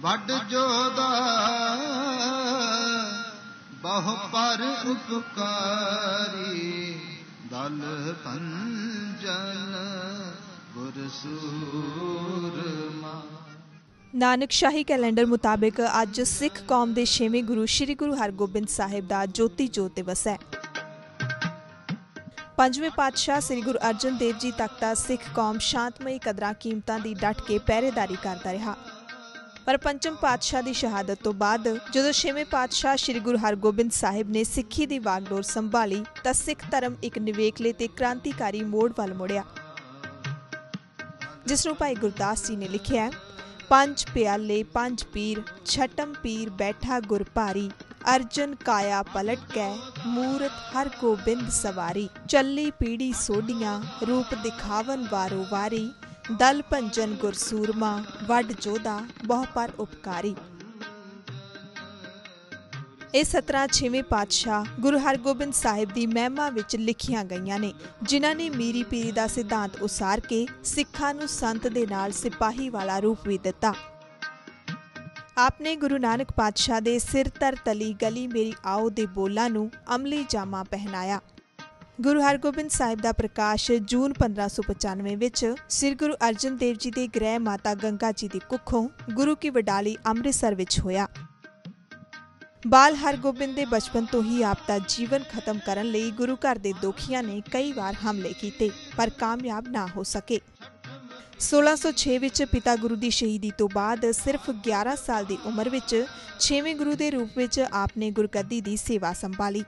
ਵੱਡ ਜੋਦਾ ਬਹੁ ਪਰ ਉਪਕਾਰੀ, ਦਲ ਪੰਜਨ ਗੁਰ ਸੂਰਮਾ ਨਾਨਕ ਸ਼ਾਹੀ ਕੈਲੰਡਰ ਮੁਤਾਬਕ ਅੱਜ ਸਿੱਖ ਕੌਮ ਦੇ 6ਵੇਂ ਗੁਰੂ ਸ੍ਰੀ ਗੁਰੂ ਹਰਗੋਬਿੰਦ ਸਾਹਿਬ ਦਾ ਜੋਤੀ ਜੋਤ ਦਿਵਸ ਹੈ। ਪੰਜਵੇਂ ਪਾਤਸ਼ਾਹ ਸ੍ਰੀ ਗੁਰੂ ਅਰਜਨ ਦੇਵ ਜੀ ਤੱਕ ਤਾਂ ਸਿੱਖ ਕੌਮ ਸ਼ਾਂਤਮਈ ਕਦਰਾਂ ਕੀਮਤਾਂ ਦੀ ਡਟ ਕੇ ਪਹਿਰੇਦਾਰੀ ਕਰਦਾ ਰਿਹਾ। ਪਰ ਪੰਚਮ ਪਾਤਸ਼ਾਹ ਦੀ ਸ਼ਹਾਦਤ ਤੋਂ ਬਾਅਦ, ਜਦੋਂ ਛੇਵੇਂ ਪਾਤਸ਼ਾਹ ਸ੍ਰੀ ਗੁਰੂ ਹਰਗੋਬਿੰਦ ਸਾਹਿਬ ਨੇ ਸਿੱਖੀ ਦੀ ਵਾਗਡੋਰ ਸੰਭਾਲੀ, ਤਾਂ ਸਿੱਖ ਧਰਮ ਇੱਕ ਨਿਵੇਕਲੇ ਤੇ ਕ੍ਰਾਂਤੀਕਾਰੀ ਮੋੜ ਵੱਲ ਮੁੜਿਆ। ਜਿਸ ਨੂੰ ਭਾਈ ਗੁਰਦਾਸ ਜੀ ਨੇ ਲਿਖਿਆ ਹੈ, ਪੰਜ ਪਿਆਲੇ, ਪੰਜ ਪੀਰ, ਛਟਮ ਪੀਰ ਬੈਠਾ ਗੁਰ ਭਾਰੀ, ਅਰਜਨ ਕਾਇਆ ਪਲਟ ਕੈ, ਮੂਰਤ ਹਰ ਗੋਬਿੰਦ ਸਵਾਰੀ, ਚੱਲੀ ਪੀੜੀ ਸੋਡੀਆਂ ਰੂਪ ਦਿਖਾਵਨ ਵਾਰੋ ਵਾਰੀ ਦਲ ਭੰਜਨ ਗੁਰ ਵੱਡ ਜੋਧਾ, ਬਹੁ ਪਰ ਉਪਕਾਰੀ। ਇਹ 17 ਛੇਵੇਂ ਪਾਤਸ਼ਾਹ ਗੁਰੂ ਹਰਗੋਬਿੰਦ ਸਾਹਿਬ ਦੀ ਮਹਿਮਾ ਵਿੱਚ ਲਿਖੀਆਂ ਗਈਆਂ ਨੇ, ਜਿਨ੍ਹਾਂ ਨੇ ਮੀਰੀ ਪੀਰੀ ਦਾ ਸਿਧਾਂਤ ਉਸਾਰ ਕੇ ਸਿੱਖਾਂ ਨੂੰ ਸੰਤ ਦੇ ਨਾਲ ਸਿਪਾਹੀ ਵਾਲਾ ਰੂਪ ਵੀ ਦਿੱਤਾ। ਆਪਨੇ ਗੁਰੂ ਨਾਨਕ ਪਾਤਸ਼ਾਹ ਦੇ ਸਿਰ ਤਰ ਤਲੀ ਗਲੀ ਮੇਰੀ ਆਓ ਦੇ ਬੋਲਾਂ ਨੂੰ ਅਮਲੀ ਜਾਮਾ ਪਹਿਨਾਇਆ। ਗੁਰੂ ਹਰਗੋਬਿੰਦ ਸਾਹਿਬ ਦਾ ਪ੍ਰਕਾਸ਼ ਜੂਨ 1595 ਵਿੱਚ ਸ੍ਰੀ ਗੁਰੂ ਅਰਜਨ ਦੇਵ ਜੀ ਦੇ ਗ੍ਰਹਿ ਮਾਤਾ ਗੰਗਾ ਜੀ ਦੀ ਕੁੱਖੋਂ ਗੁਰੂ ਕੀ ਵਡਾਲੀ ਅੰਮ੍ਰਿਤਸਰ ਵਿੱਚ ਹੋਇਆ। ਬਾਲ ਹਰਗੋਬਿੰਦ ਦੇ ਬਚਪਨ ਤੋਂ ਹੀ ਆਪ ਦਾ ਜੀਵਨ ਖਤਮ ਕਰਨ ਲਈ ਗੁਰੂ ਘਰ ਦੇ ਦੋਖੀਆਂ ਨੇ ਕਈ ਵਾਰ ਹਮਲੇ ਕੀਤੇ, ਪਰ ਕਾਮਯਾਬ ਨਾ ਹੋ ਸਕੇ। 1606 ਵਿੱਚ ਪਿਤਾ ਗੁਰੂ ਦੀ ਸ਼ਹੀਦੀ ਤੋਂ ਬਾਅਦ ਸਿਰਫ 11 ਸਾਲ ਦੀ ਉਮਰ ਵਿੱਚ 6ਵੇਂ ਗੁਰੂ ਦੇ ਰੂਪ ਵਿੱਚ ਆਪ ਨੇ ਗੁਰਗੱਦੀ ਦੀ ਸੇਵਾ ਸੰਭਾਲੀ।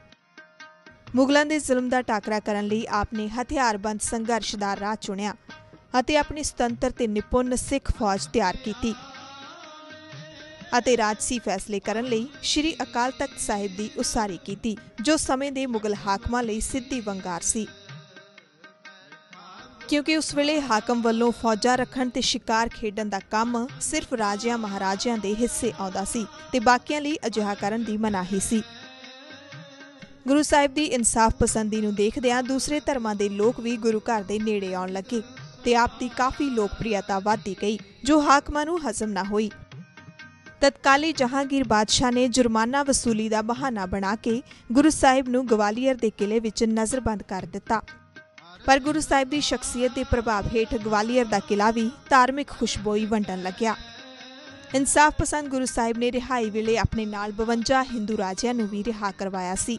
ਮੁਗਲਾਂ ਦੇ ਜ਼ੁਲਮ ਦਾ ਟਾਕਰਾ ਕਰਨ ਲਈ ਆਪ ਨੇ ਹਥਿਆਰਬੰਦ ਸੰਘਰਸ਼ ਦਾ ਰਾਹ ਚੁਣਿਆ ਅਤੇ ਆਪਣੀ ਸੁਤੰਤਰ ਤੇ ਨਿਪੁੰਨ ਸਿੱਖ ਫੌਜ ਤਿਆਰ ਕੀਤੀ ਅਤੇ ਰਾਜਸੀ ਫੈਸਲੇ ਕਰਨ ਲਈ ਸ਼੍ਰੀ ਅਕਾਲ ਤਖਤ ਸਾਹਿਬ ਦੀ ਉਸਾਰੀ ਕੀਤੀ, ਜੋ ਸਮੇਂ ਦੇ ਮੁਗਲ ਹਾਕਮਾਂ ਲਈ ਸਿੱਧੀ ਵੰਗਾਰ ਸੀ। ਕਿਉਂਕਿ ਉਸ ਵੇਲੇ ਹਾਕਮ ਵੱਲੋਂ ਫੌਜਾਂ ਰੱਖਣ ਤੇ ਸ਼ਿਕਾਰ ਖੇਡਣ ਦਾ ਕੰਮ ਸਿਰਫ ਰਾਜਿਆਂ ਮਹਾਰਾਜਿਆਂ ਦੇ ਹਿੱਸੇ ਆਉਂਦਾ ਸੀ ਤੇ ਬਾਕੀਆਂ ਲਈ ਅਜਿਹਾ ਕਰਨ ਦੀ ਮਨਾਹੀ ਸੀ। ਗੁਰੂ ਸਾਹਿਬ ਦੀ ਇਨਸਾਫ ਪਸੰਦੀ ਨੂੰ ਦੇਖਦਿਆਂ ਦੂਸਰੇ ਧਰਮਾਂ ਦੇ ਲੋਕ ਵੀ ਗੁਰੂ ਘਰ ਦੇ ਨੇੜੇ ਆਉਣ ਲੱਗੇ ਤੇ ਆਪ ਦੀ ਕਾਫੀ ਲੋਕਪ੍ਰਿਯਤਾ ਵਧਦੀ ਗਈ, ਜੋ ਹਾਕਮਾਂ ਨੂੰ ਹਜ਼ਮ ਨਾ ਹੋਈ। ਤਤਕਾਲੀ ਜਹਾਂਗੀਰ ਬਾਦਸ਼ਾਹ ਨੇ ਜੁਰਮਾਨਾ ਵਸੂਲੀ ਦਾ ਬਹਾਨਾ ਬਣਾ ਕੇ ਗੁਰੂ ਸਾਹਿਬ ਨੂੰ ਗਵਾਲੀਅਰ ਦੇ ਕਿਲੇ ਵਿੱਚ ਨਜ਼ਰਬੰਦ ਕਰ ਦਿੱਤਾ। ਪਰ ਗੁਰੂ ਸਾਹਿਬ ਦੀ ਸ਼ਖਸੀਅਤ ਦੇ ਪ੍ਰਭਾਵ ਹੇਠ ਗਵਾਲੀਅਰ ਦਾ ਕਿਲਾ ਵੀ ਧਾਰਮਿਕ ਖੁਸ਼ਬੋਈ ਵੰਡਣ ਲੱਗਿਆ। ਇਨਸਾਫ ਪਸੰਦ ਗੁਰੂ ਸਾਹਿਬ ਨੇ ਰਿਹਾਈ ਵੇਲੇ ਆਪਣੇ ਨਾਲ 52 ਹਿੰਦੂ ਰਾਜਿਆਂ ਨੂੰ ਵੀ ਰਿਹਾ ਕਰਵਾਇਆ ਸੀ।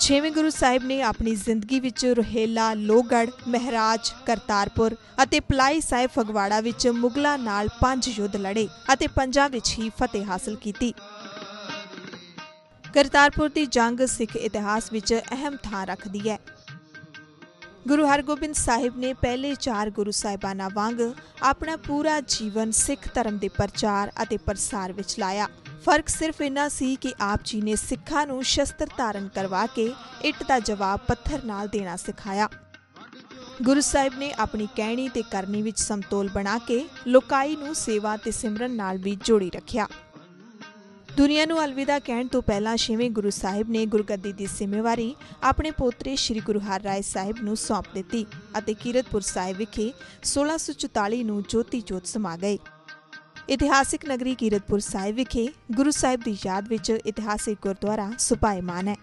ਛੇਵੇਂ ਗੁਰੂ ਸਾਹਿਬ ਨੇ ਆਪਣੀ ਜ਼ਿੰਦਗੀ ਵਿੱਚ ਰੋਹੇਲਾ ਲੋਹਗੜ ਮਹਿਰਾਜ, ਕਰਤਾਰਪੁਰ ਅਤੇ ਪਲਾਈ ਸਾਹਿਬ ਫਗਵਾੜਾ ਵਿੱਚ ਮੁਗਲਾਂ ਨਾਲ ਪੰਜ ਯੁੱਧ ਲੜੇ ਅਤੇ ਪੰਜਾਂ ਵਿੱਚ ਹੀ ਫਤਿਹ ਹਾਸਲ ਕੀਤੀ। ਕਰਤਾਰਪੁਰ ਦੀ ਜੰਗ ਸਿੱਖ ਇਤਿਹਾਸ ਵਿੱਚ ਅਹਿਮ ਥਾਂ ਰੱਖਦੀ ਹੈ। ਗੁਰੂ ਹਰਗੋਬਿੰਦ ਸਾਹਿਬ ਨੇ ਪਹਿਲੇ ਚਾਰ ਗੁਰੂ ਸਾਹਿਬਾਨਾਂ ਵਾਂਗ ਆਪਣਾ ਪੂਰਾ ਜੀਵਨ ਸਿੱਖ ਧਰਮ ਦੇ ਪ੍ਰਚਾਰ ਅਤੇ ਪ੍ਰਸਾਰ ਵਿੱਚ ਲਾਇਆ। ਫ਼ਰਕ ਸਿਰਫ ਇੰਨਾ ਸੀ ਕਿ ਆਪ ਜੀ ਨੇ ਸਿੱਖਾਂ ਨੂੰ ਸ਼ਸਤਰ ਧਾਰਨ ਕਰਵਾ ਕੇ ਇੱਟ ਦਾ ਜਵਾਬ ਪੱਥਰ ਨਾਲ ਦੇਣਾ ਸਿਖਾਇਆ। ਗੁਰੂ ਸਾਹਿਬ ਨੇ ਆਪਣੀ ਕਹਿਣੀ ਤੇ ਕਰਨੀ ਵਿੱਚ ਸਮਤੋਲ ਬਣਾ ਕੇ ਲੋਕਾਈ ਨੂੰ ਸੇਵਾ ਤੇ ਸਿਮਰਨ ਨਾਲ ਵੀ ਜੋੜੀ ਰੱਖਿਆ। ਦੁਨੀਆ ਨੂੰ ਅਲਵਿਦਾ ਕਹਿਣ ਤੋਂ ਪਹਿਲਾਂ ਛੇਵੇਂ ਗੁਰੂ ਸਾਹਿਬ ਨੇ ਗੁਰਗੱਦੀ ਦੀ ਜ਼ਿੰਮੇਵਾਰੀ ਆਪਣੇ ਪੋਤਰੇ ਸ੍ਰੀ ਗੁਰੂ ਹਰਰਾਏ ਸਾਹਿਬ ਨੂੰ ਸੌਂਪ ਦਿੱਤੀ ਅਤੇ ਕੀਰਤਪੁਰ ਸਾਹਿਬ ਵਿਖੇ 1644 ਨੂੰ ਜੋਤੀ ਜੋਤ ਸਮਾ ਗਏ। ਇਤਿਹਾਸਿਕ ਨਗਰੀ ਕੀਰਤਪੁਰ ਸਾਹਿਬ ਵਿਖੇ ਗੁਰੂ ਸਾਹਿਬ ਦੀ ਯਾਦ ਵਿੱਚ ਇਤਿਹਾਸਿਕ ਗੁਰਦੁਆਰਾ ਸੁਭਾਇਮਾਨ ਹੈ।